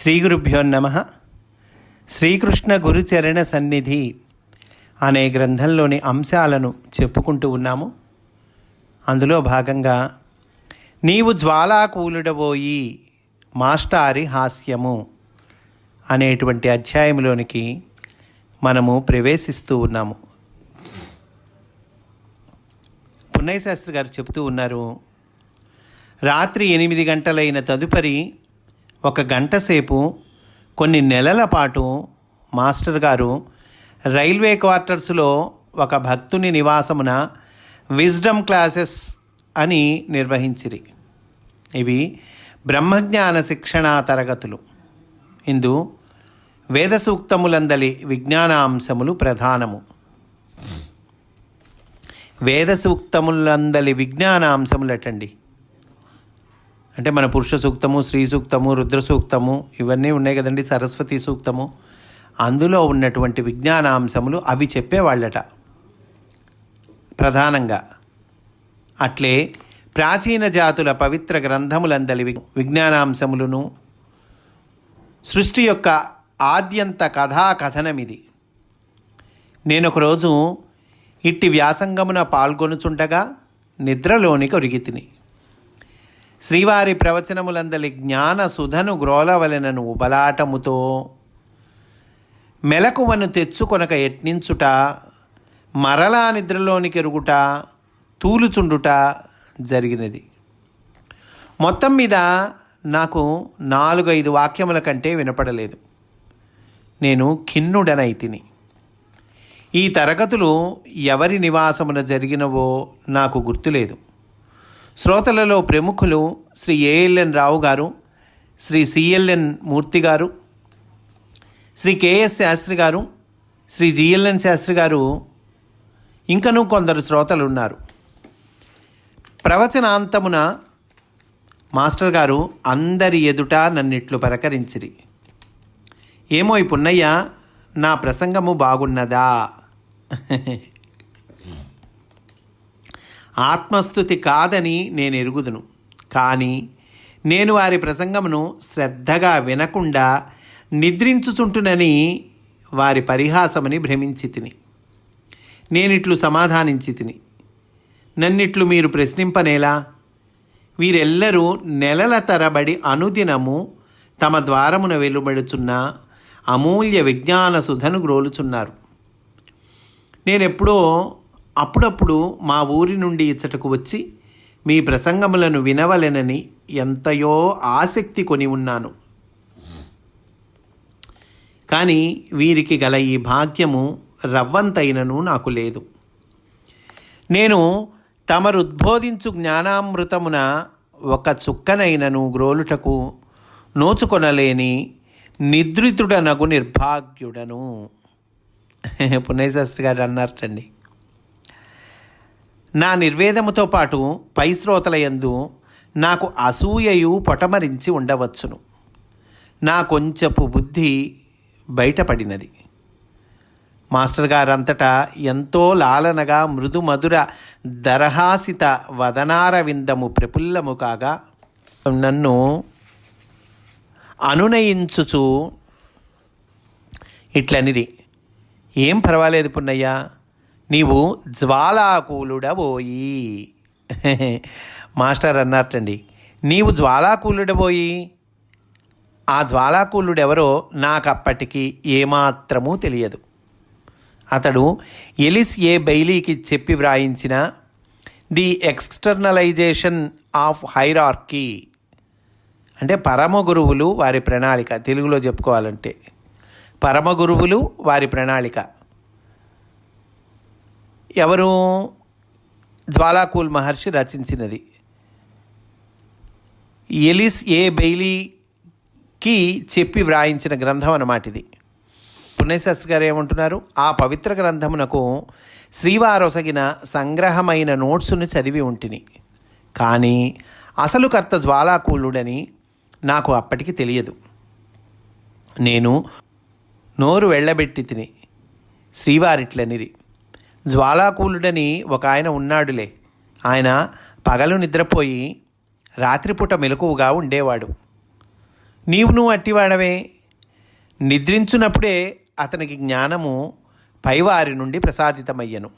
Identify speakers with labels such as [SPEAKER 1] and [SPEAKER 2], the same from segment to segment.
[SPEAKER 1] శ్రీ గురుభ్యో నమ. శ్రీకృష్ణ గురుచరణ సన్నిధి అనే గ్రంథంలోని అంశాలను చెప్పుకుంటూ ఉన్నాము. అందులో భాగంగా నీవు జ్వాలాకూలుడబోయి మాస్టారి హాస్యము అనేటువంటి అధ్యాయంలోనికి మనము ప్రవేశిస్తూ ఉన్నాము. పున్నయ్య శాస్త్రి గారు చెప్తూ ఉన్నారు రాత్రి ఎనిమిది గంటలైన తదుపరి ఒక గంట సేపు కొన్ని నెలల పాటు మాస్టర్ గారు రైల్వే క్వార్టర్స్లో ఒక భక్తుని నివాసమున విజ్డమ్ క్లాసెస్ అని నిర్వహించిరి. ఇవి బ్రహ్మజ్ఞాన శిక్షణా తరగతులు. ఇందు వేద సూక్తములందలి విజ్ఞానాంశములు ప్రధానము. వేద సూక్తములందలి విజ్ఞానాంశములటండి. అంటే మన పురుష సూక్తము స్త్రీ సూక్తము రుద్ర సూక్తము ఇవన్నీ ఉన్నాయి కదండి సరస్వతి సూక్తము. అందులో ఉన్నటువంటి విజ్ఞానాంశములు అవి చెప్పేవాళ్ళట. ప్రధానంగా అట్లే ప్రాచీన జాతుల పవిత్ర గ్రంథములందలి వి- విజ్ఞానాంశములను సృష్టి యొక్క ఆద్యంత కథా నేనొకరోజు ఇట్టి వ్యాసంగమున పాల్గొనుచుండగా నిద్రలోనికి ఒరిగితిని శ్రీవారి ప్రవచనములందలి జ్ఞాన సుధను గ్రోలవలెనను ఉబలాటముతో మెలకువను తెచ్చుకొనక యత్నించుట మరలా నిద్రలోనికి ఎరుగుట తూలుచుండుట జరిగినది. మొత్తం మీద నాకు నాలుగైదు వాక్యముల కంటే వినపడలేదు. నేను ఖిన్నుడనైతిని. ఈ తరగతులు ఎవరి నివాసమున జరిగినవో నాకు గుర్తులేదు. శ్రోతలలో ప్రముఖులు శ్రీ ఏఎల్ఎన్ రావు గారు శ్రీ సిఎల్ఎన్ మూర్తి గారు శ్రీ కేఎస్ శాస్త్రి గారు శ్రీ జిఎల్ఎన్ శాస్త్రి గారు ఇంకనూ కొందరు శ్రోతలు ఉన్నారు. ప్రవచనాంతమున మాస్టర్ గారు అందరి ఎదుట నన్నిట్లు పలకరించిరి ఏమో ఈ పున్నయ్య నా ప్రసంగము బాగున్నదా? ఆత్మస్థుతి కాదని నేను ఎరుగుదును. కానీ నేను వారి ప్రసంగమును శ్రద్ధగా వినకుండా నిద్రించుచుంటునని వారి పరిహాసమని భ్రమించి తిని నేనిట్లు సమాధానించి తిని నన్నిట్లు మీరు ప్రశ్నింపనేలా? వీరెల్లరూ నెలల తరబడి అనుదినము తమ ద్వారమున వెలుబడుచున్న అమూల్య విజ్ఞాన సుధను గ్రోలుచున్నారు. నేనెప్పుడో అప్పుడప్పుడు మా ఊరి నుండి ఇచ్చటకు వచ్చి మీ ప్రసంగములను వినవలెనని ఎంతయో ఆసక్తి కొని ఉన్నాను. కానీ వీరికి గల ఈ భాగ్యము రవ్వంతైనను నాకు లేదు. నేను తమరుద్బోధించు జ్ఞానామృతమున ఒక చుక్కనైనను గ్రోలుటకు నోచుకొనలేని నిద్రితుడనగు నిర్భాగ్యుడను. పుణ్యశాస్త్రి గారు అన్నారటండి. నా నిర్వేదముతో పాటు పై శ్రోతలయందు నాకు అసూయయు పొటమరించి ఉండవచ్చును. నా కొంచెపు బుద్ధి బయటపడినది. మాస్టర్ గారంతటా ఎంతో లాలనగా మృదు మధుర దరహాసిత వదనార విందము ప్రఫుల్లము కాగా నన్ను అనునయించుచు ఇట్లనిది ఏం పర్వాలేదు పున్నయ్యా నీవు జ్వాలాకూలుడబోయి. మాస్టర్ అన్నట్టండి నీవు జ్వాలాకూలుడబోయి? ఆ జ్వాలాకూలుడెవరో నాకు అప్పటికి ఏమాత్రమూ తెలియదు. అతడు ఎలిస్ ఏ బైలీకి చెప్పి వ్రాయించిన ది ఎక్స్టర్నలైజేషన్ ఆఫ్ హైరార్కీ. అంటే పరమ గురువులు వారి ప్రణాళిక తెలుగులో చెప్పుకోవాలంటే. పరమ గురువులు వారి ప్రణాళిక. ఎవరు? జ్వాలాకూల్ మహర్షి రచించినది. ఎలిస్ ఏ బెయిలీకి చెప్పి వ్రాయించిన గ్రంథం అన్నమాట ఇది. పుణ్యశాస్త్రి గారు ఏమంటున్నారు? ఆ పవిత్ర గ్రంథమునకు శ్రీవారొసగిన సంగ్రహమైన నోట్సును చదివి ఉంటిని. కానీ అసలు కర్త జ్వాలాకూలుడని నాకు అప్పటికి తెలియదు. నేను నోరు వెళ్ళబెట్టి తిని శ్రీవారిట్లనిరి. జ్వాలాకూలుడని ఒక ఆయన ఉన్నాడులే. ఆయన పగలు నిద్రపోయి రాత్రిపూట మెలకువగా ఉండేవాడు. నీవును అట్టివాడవే. నిద్రించున్నప్పుడే అతనికి జ్ఞానము పైవారి నుండి ప్రసాదితమయ్యను.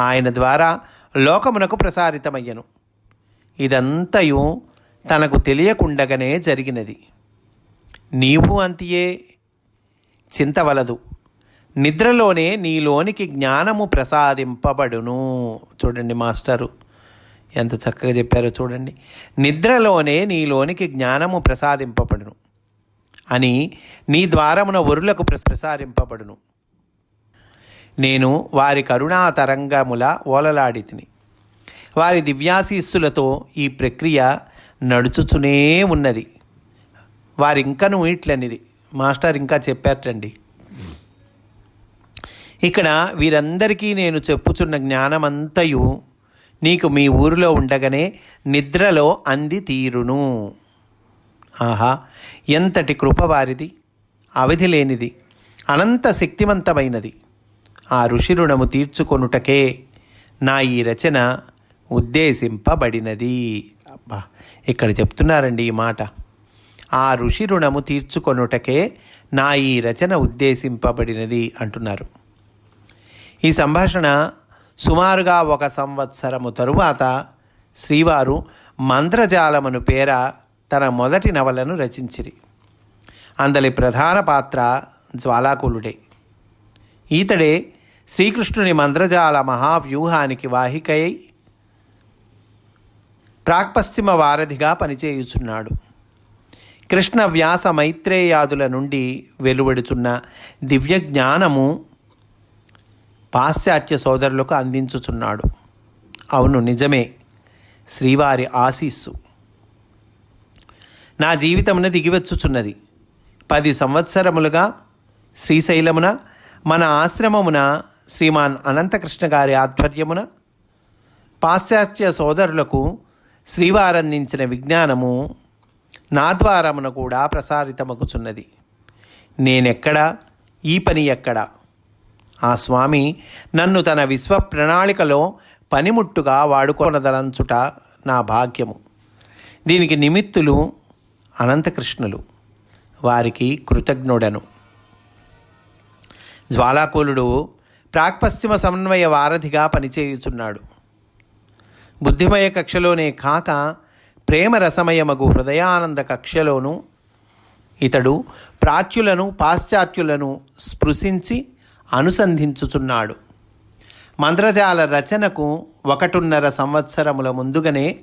[SPEAKER 1] ఆయన ద్వారా లోకమునకు ప్రసారితమయ్యను. ఇదంతయు తనకు తెలియకుండగానే జరిగినది. నీవు అంతియే చింతవలదు నిద్రలోనే నీలోనికి జ్ఞానము ప్రసాదింపబడును. చూడండి మాస్టరు ఎంత చక్కగా చెప్పారో చూడండి. నిద్రలోనే నీలోనికి జ్ఞానము ప్రసాదింపబడును అని నీ ద్వారమున ఒరులకు ప్రసారింపబడును నేను వారి కరుణా తరంగముల ఓలలాడితిని. వారి దివ్యాశీస్సులతో ఈ ప్రక్రియ నడుచుచునే ఉన్నది. వారింకను ఇంకను ఇట్లనిది మాస్టర్ ఇంకా చెప్పారటండి. ఇక్కడ వీరందరికీ నేను చెప్పుచున్న జ్ఞానమంతయు నీకు మీ ఊరిలో ఉండగానే నిద్రలో అంది తీరును. ఆహా ఎంతటి కృప వారిది అవధి లేనిది అనంత శక్తివంతమైనది ఆ ఋషి రుణము తీర్చుకొనుటకే నా ఈ రచన ఉద్దేశింపబడినది. అబ్బా ఇక్కడ చెప్తున్నారండి ఈ మాట. ఆ ఋషి రుణము తీర్చుకొనుటకే నా ఈ రచన ఉద్దేశింపబడినది అంటున్నారు. ఈ సంభాషణ సుమారుగా ఒక సంవత్సరము తరువాత శ్రీవారు మంత్రజాలమును పేర తన మొదటి నవలను రచించిరి. అందలి ప్రధాన పాత్ర జ్వాలాకులుడే. ఈతడే శ్రీకృష్ణుని మంత్రజాల మహావ్యూహానికి వాహికై ప్రాక్పశ్చిమ వారధిగా పనిచేయుచున్నాడు. కృష్ణ వ్యాస మైత్రేయాదుల నుండి వెలువడుచున్న దివ్య జ్ఞానము పాశ్చాత్య సోదరులకు అందించుచున్నాడు. అవును నిజమే. శ్రీవారి ఆశీస్సు. నా జీవితమున దిగివచ్చుచున్నది. పది సంవత్సరములుగా శ్రీశైలమున మన ఆశ్రమమున శ్రీమాన్ అనంతకృష్ణ గారి ఆధ్వర్యమున పాశ్చాత్య సోదరులకు శ్రీవారందించిన విజ్ఞానము నా ద్వారమున కూడా ప్రసారితమగుచున్నది. నేనెక్కడా? ఈ పని ఎక్కడా? ఆ స్వామి నన్ను తన విశ్వ ప్రణాళికలో పనిముట్టుగా వాడుకొనదలంచుట నా భాగ్యము. దీనికి నిమిత్తులు అనంతకృష్ణులు. వారికి కృతజ్ఞుడను. జ్వాలాకులుడు ప్రాక్పశ్చిమ సమన్వయ వారధిగా పనిచేయుచున్నాడు. బుద్ధిమయ కక్షలోనే కాక ప్రేమరసమయమగు హృదయానంద కక్షలోనూ ఇతడు ప్రాచ్యులను పాశ్చాత్యులను స్పృశించి అనుసంధించుచున్నాడు. మంత్రజాల రచనకు ఒకటున్నర సంవత్సరముల ముందుగానే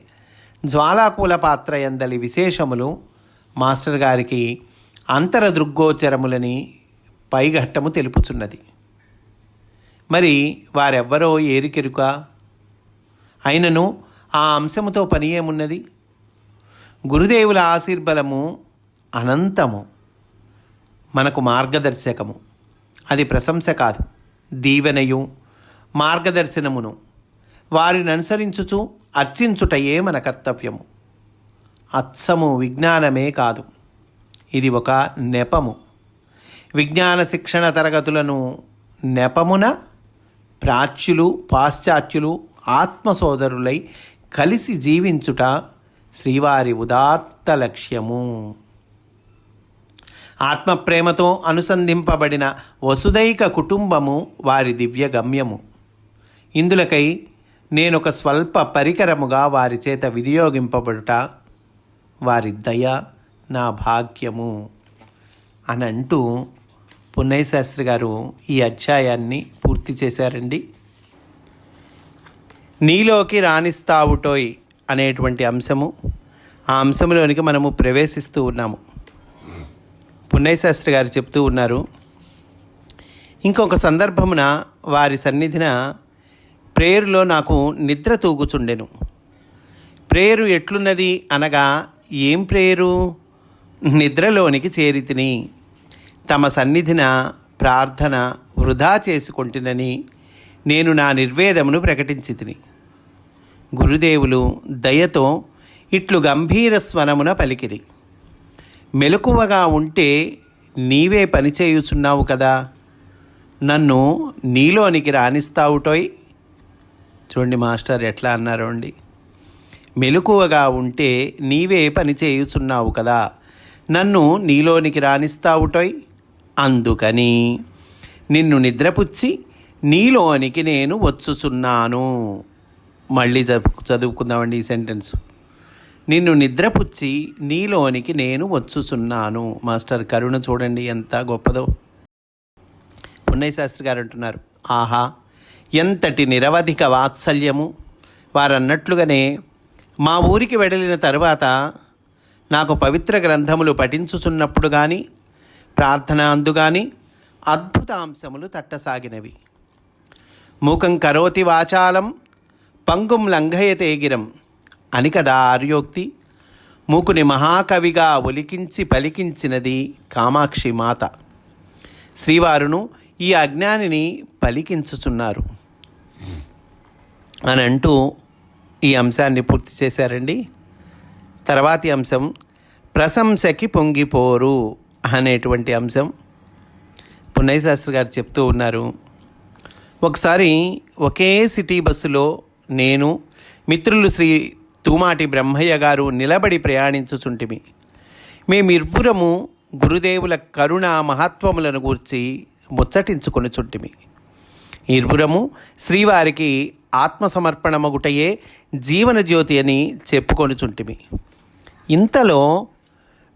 [SPEAKER 1] జ్వాలాకూల పాత్ర ఎందలి విశేషములు మాస్టర్ గారికి అంతర దృగ్గోచరములని పైఘట్టము తెలుపుచున్నది. మరి వారెవ్వరో ఏరికెరుక? అయినను ఆ అంశముతో పని ఏమున్నది? గురుదేవుల ఆశీర్బలము అనంతము మనకు మార్గదర్శకము. అది ప్రశంస కాదు. దీవెనయు మార్గదర్శనమును వారిని అనుసరించుచు అర్చించుటయే మన కర్తవ్యము. అచ్చము విజ్ఞానమే కాదు. ఇది ఒక నెపము. విజ్ఞాన శిక్షణ తరగతులను నెపమున ప్రాచ్యులు పాశ్చాత్యులు ఆత్మసోదరులై కలిసి జీవించుట శ్రీవారి ఉదాత్త లక్ష్యము. ఆత్మప్రేమతో అనుసంధింపబడిన వసుదైక కుటుంబము వారి దివ్య గమ్యము ఇందులకై నేనొక స్వల్ప పరికరముగా వారి చేత వినియోగింపబడుట వారి దయ నా భాగ్యము. అని అంటూ పున్నయ్య శాస్త్రి గారు ఈ అధ్యాయాన్ని పూర్తి చేశారండి. నీలోకి రాణిస్తావుటోయ్ అనేటువంటి అంశము. ఆ అంశంలోనికి మనము ప్రవేశిస్తూ ఉన్నాము. పున్నయ్య శాస్త్రి గారు చెప్తూ ఉన్నారు. ఇంకొక సందర్భమున వారి సన్నిధిన ప్రేయరులో నాకు నిద్ర తూగుచుండెను. ప్రేయరు ఎట్లున్నది అనగా ఏం ప్రేయరు? నిద్రలోనికి చేరితిని. తమ సన్నిధిన ప్రార్థన వృధా చేసుకుంటునని నేను నా నిర్వేదమును ప్రకటించి తిని గురుదేవులు దయతో ఇట్లు గంభీర స్వరమున పలికిరి. మెలకువగా ఉంటే నీవే పనిచేయుచున్నావు కదా. నన్ను నీలోనికి రాణిస్తావుటోయ్ చూడండి మాస్టర్ ఎట్లా అన్నారు అండి. మెలకువగా ఉంటే నీవే పని చేయుచున్నావు కదా. నన్ను నీలోనికి రాణిస్తావుటోయ్ అందుకని నిన్ను నిద్రపుచ్చి నీలోనికి నేను వచ్చుచున్నాను. మళ్ళీ చదువు చదువుకుందామండి ఈ సెంటెన్స్. నిన్ను నిద్రపుచ్చి నీలోనికి నేను వచ్చుచున్నాను. మాస్టర్ కరుణ చూడండి ఎంత గొప్పదో. పున్నయ్య శాస్త్రి గారు అంటున్నారు ఆహా ఎంతటి నిరవధిక వాత్సల్యము. వారన్నట్లుగానే మా ఊరికి వెడలిన తరువాత నాకు పవిత్ర గ్రంథములు పఠించుచున్నప్పుడు కానీ ప్రార్థన అందు కానీ అద్భుత అంశములు తట్టసాగినవి. మూకం కరోతి వాచాలం పంగుం లంఘయతే గిరం. అని కదా ఆర్యోక్తి? మూకుని మహాకవిగా ఒలికించి పలికించినది కామాక్షి మాత. శ్రీవారును ఈ అజ్ఞానిని పలికించుచున్నారు. అని అంటూ ఈ అంశాన్ని పూర్తి చేశారండి. తర్వాతి అంశం ప్రశంసకి పొంగిపోరు అనేటువంటి అంశం. పున్నయ్య శాస్త్రి గారు చెప్తూ ఉన్నారు. ఒకసారి ఒకే సిటీ బస్సులో నేను మిత్రులు శ్రీ తూమాటి బ్రహ్మయ్య గారు నిలబడి ప్రయాణించుచుంటిమి. మేమిరువురము గురుదేవుల కరుణ మహత్వములను గూర్చి ముచ్చటించుకొనుచుంటిమి ఇరువురము శ్రీవారికి ఆత్మసమర్పణమగుటయే జీవన జ్యోతి అని చెప్పుకొనుచుంటిమి ఇంతలో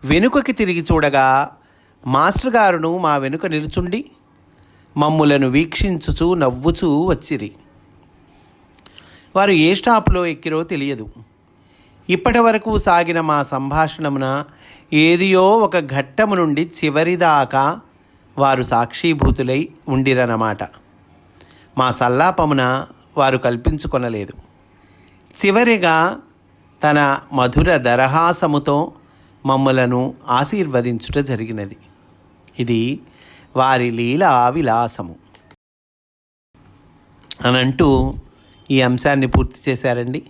[SPEAKER 1] వెనుకకి తిరిగి చూడగా మాస్టర్ గారును మా వెనుక నిలుచుండి మమ్ములను వీక్షించుచూ నవ్వుచూ వచ్చిరి. వారు ఏ స్టాప్లో ఎక్కిరో తెలియదు. ఇప్పటి వరకు సాగిన మా సంభాషణమున ఏదియో ఒక ఘట్టము నుండి చివరిదాకా వారు సాక్షీభూతులై ఉండిరన్నమాట. మా సల్లాపమున వారు కల్పించుకొనలేదు. చివరిగా తన మధుర దరహాసముతో మమ్మలను ఆశీర్వదించుట జరిగినది. ఇది వారి లీలా విలాసము. అనంటూ ఈ అంశాన్ని పూర్తి చేశారండి.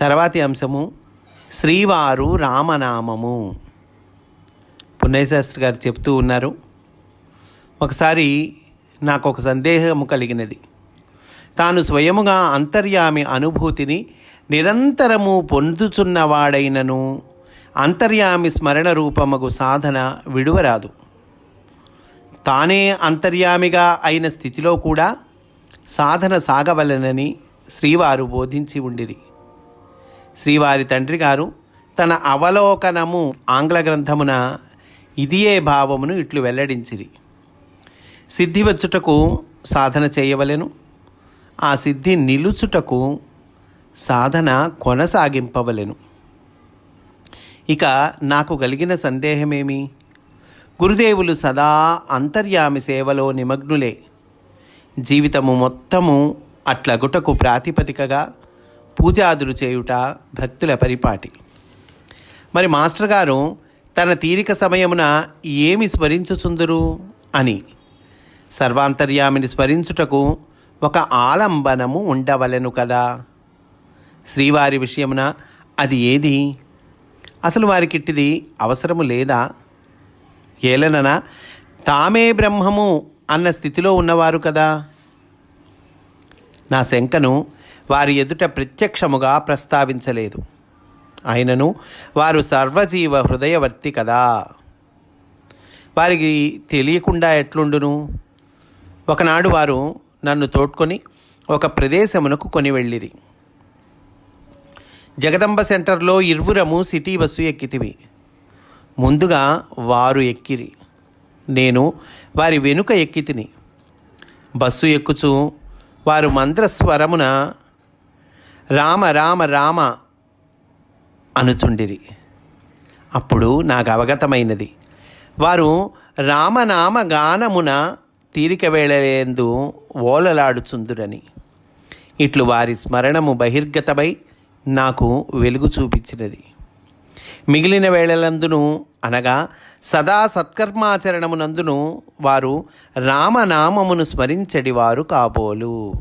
[SPEAKER 1] తర్వాతి అంశము శ్రీవారు రామనామము. పుణ్యశాస్త్రి గారు చెప్తూ ఉన్నారు ఒకసారి నాకు ఒక సందేహము కలిగినది. తాను స్వయముగా అంతర్యామి అనుభూతిని నిరంతరము పొందుచున్నవాడైనను అంతర్యామి స్మరణ రూపముకు సాధన విడువరాదు. తానే అంతర్యామిగా అయిన స్థితిలో కూడా సాధన సాగవలనని శ్రీవారు బోధించి ఉండిరి. శ్రీవారి తండ్రి గారు తన అవలోకనము ఆంగ్ల గ్రంథమున ఇదియే భావమును ఇట్లు వెల్లడించిరి. సిద్ధి వచ్చుటకు సాధన చేయవలెను. ఆ సిద్ధి నిలుచుటకు సాధన కొనసాగింపవలెను. ఇక నాకు కలిగిన సందేహమేమి? గురుదేవులు సదా అంతర్యామి సేవలో నిమగ్నులే. జీవితము మొత్తము అట్లగుటకు ప్రాతిపదికగా పూజాదులు చేయుట భక్తుల పరిపాటి. మరి మాస్టర్ గారు తన తీరిక సమయమున ఏమి స్మరించుచుందురు అని. సర్వాంతర్యామిని స్మరించుటకు ఒక ఆలంబనము ఉండవలెను కదా. శ్రీవారి విషయమున అది ఏది? అసలు వారికిట్టిది అవసరము లేదా? ఏలనన తామే బ్రహ్మము అన్న స్థితిలో ఉన్నవారు కదా. నా శంకను వారి ఎదుట ప్రత్యక్షముగా ప్రస్తావించలేదు. అయినను వారు సర్వజీవ హృదయవర్తి కదా. వారికి తెలియకుండా ఎట్లుండును? ఒకనాడు వారు నన్ను తోడ్కొని ఒక ప్రదేశమునకు కొని వెళ్ళిరి. జగదంబ సెంటర్లో ఇరువురము సిటీ బస్సు ఎక్కితివి. ముందుగా వారు ఎక్కిరి. నేను వారి వెనుక ఎక్కితిని. బస్సు ఎక్కుచు వారు మంత్రస్వరమున రామ రామ రామ అనుచుండిరి. అప్పుడు నాకు అవగతమైనది. వారు రామనామ గానమున తీరిక వేళలేందు ఓలలాడుచుందురని. ఇట్లు వారి స్మరణము బహిర్గతమై నాకు వెలుగు చూపించినది. మిగిలిన వేళలందును అనగా సదా సత్కర్మాచరణమునందును వారు రామనామమును స్మరించడివారు కాబోలు.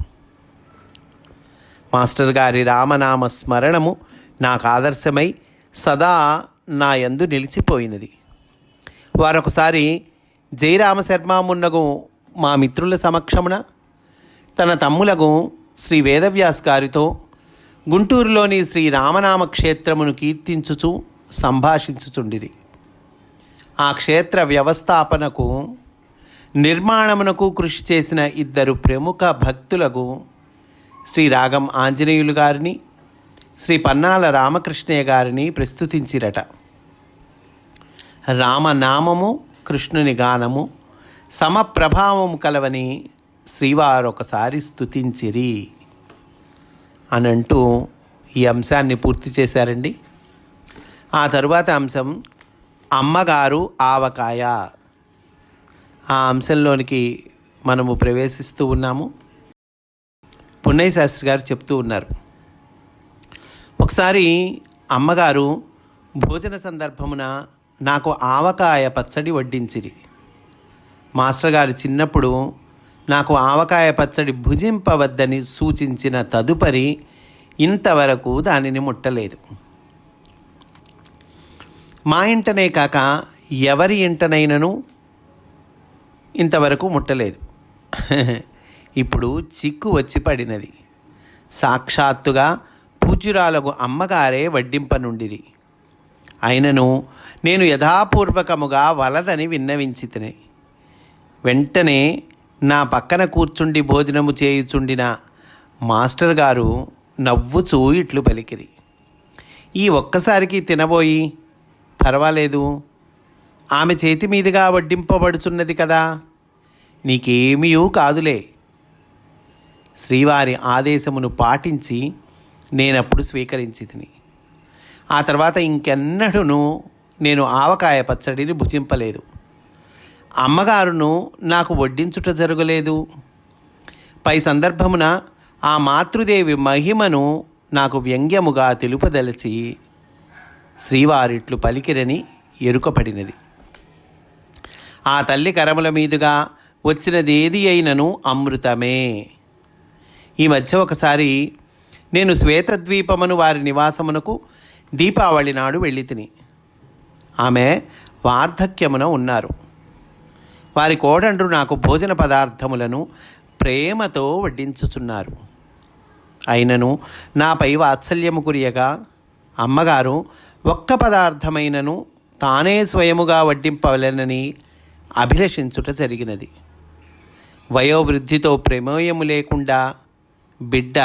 [SPEAKER 1] మాస్టర్ గారి రామనామ స్మరణము నాకు ఆదర్శమై సదా నా యందు నిలిచిపోయినది. వారొకసారి జయరామ మున్నగు మా మిత్రుల సమక్షమున తన తమ్ములకు శ్రీ వేదవ్యాస్ గారితో గుంటూరులోని శ్రీ రామనామ క్షేత్రమును కీర్తించుచు సంభాషించుచుండిరి. ఆ క్షేత్ర వ్యవస్థాపనకు నిర్మాణమునకు కృషి చేసిన ఇద్దరు ప్రముఖ భక్తులకు శ్రీ రాగం ఆంజనేయులు గారిని శ్రీ పన్నాల రామకృష్ణయ్య గారిని ప్రస్తుతించిరట. రామనామము కృష్ణుని గానము సమప్రభావము కలవని శ్రీవారు ఒకసారి స్తుతించిరి అని అంటూ ఈ అంశాన్ని పూర్తి చేశారండి. ఆ తరువాత అంశం అమ్మగారు ఆవకాయ. ఆ అంశంలోనికి మనము ప్రవేశిస్తూ ఉన్నాము. పున్నయ్య శాస్త్రి గారు చెప్తూ ఉన్నారు. ఒకసారి అమ్మగారు భోజన సందర్భమున నాకు ఆవకాయ పచ్చడి వడ్డించిరి. మాస్టర్ గారు చిన్నప్పుడు నాకు ఆవకాయ పచ్చడి భుజింపవద్దని సూచించిన తదుపరి ఇంతవరకు దానిని ముట్టలేదు. మా ఇంటనే కాక ఎవరి ఇంటనైనను ఇంతవరకు ముట్టలేదు. ఇప్పుడు చిక్కు వచ్చి పడినది. సాక్షాత్తుగా పూజ్యురాలకు అమ్మగారే వడ్డింపనుండిరి. అయినను నేను యథాపూర్వకముగా వలదని విన్నవించితిని. వెంటనే నా పక్కన కూర్చుండి భోజనము చేయుచుండిన మాస్టర్ గారు నవ్వుచూ ఇట్లు పలికిరి. ఈ ఒక్కసారికి తినబోయి పర్వాలేదు ఆమె చేతి మీదుగా వడ్డింపబడుచున్నది కదా. నీకేమీ కాదులే. శ్రీవారి ఆదేశమును పాటించి నేనప్పుడు స్వీకరించి తిని. ఆ తర్వాత ఇంకెన్నడూను నేను ఆవకాయ పచ్చడిని భుజింపలేదు. అమ్మగారును నాకు వడ్డించుట జరగలేదు. పై సందర్భమున ఆ మాతృదేవి మహిమను నాకు వ్యంగ్యముగా తెలుపదలచి శ్రీవారిట్లు పలికిరని ఎరుకపడినది. ఆ తల్లి కరముల మీదుగా వచ్చినదేది అయినను అమృతమే. ఈ మధ్య ఒకసారి నేను శ్వేతద్వీపమును వారి నివాసమునకు దీపావళి నాడు వెళ్ళి తిని. ఆమె వార్ధక్యమున ఉన్నారు. వారి కోడండ్రు నాకు భోజన పదార్థములను ప్రేమతో వడ్డించుచున్నారు. అయినను నాపై వాత్సల్యము కురియగా అమ్మగారు ఒక్క పదార్థమైనను తానే స్వయముగా వడ్డింపవలెనని అభిలషించుట జరిగినది. వయోవృద్ధితో ప్రమేయము లేకుండా బిడ్డ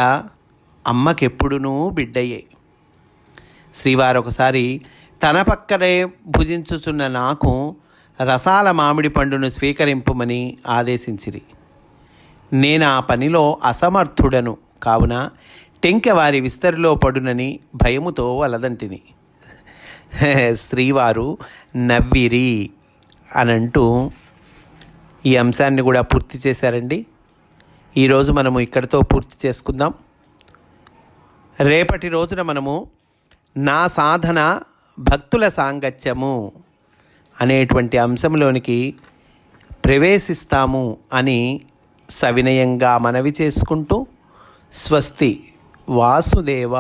[SPEAKER 1] అమ్మకెప్పుడునూ బిడ్డయ్యే. శ్రీవారు ఒకసారి తన పక్కనే భుజించుచున్న నాకు రసాల మామిడి పండును స్వీకరింపమని ఆదేశించిరి. నేను ఆ పనిలో అసమర్థుడను కావున టెంకె వారి విస్తరిలో పడునని భయముతో వలదంటిని. శ్రీవారు నవ్విరి అనంటూ ఈ అంశాన్ని కూడా పూర్తి చేశారండి. ఈరోజు మనము ఇక్కడితో పూర్తి చేసుకుందాం. రేపటి రోజున మనము నా సాధన భక్తుల సాంగత్యము అనేటువంటి అంశంలోనికి ప్రవేశిస్తాము అని సవినయంగా మనవి చేసుకుంటూ స్వస్తి వాసుదేవ.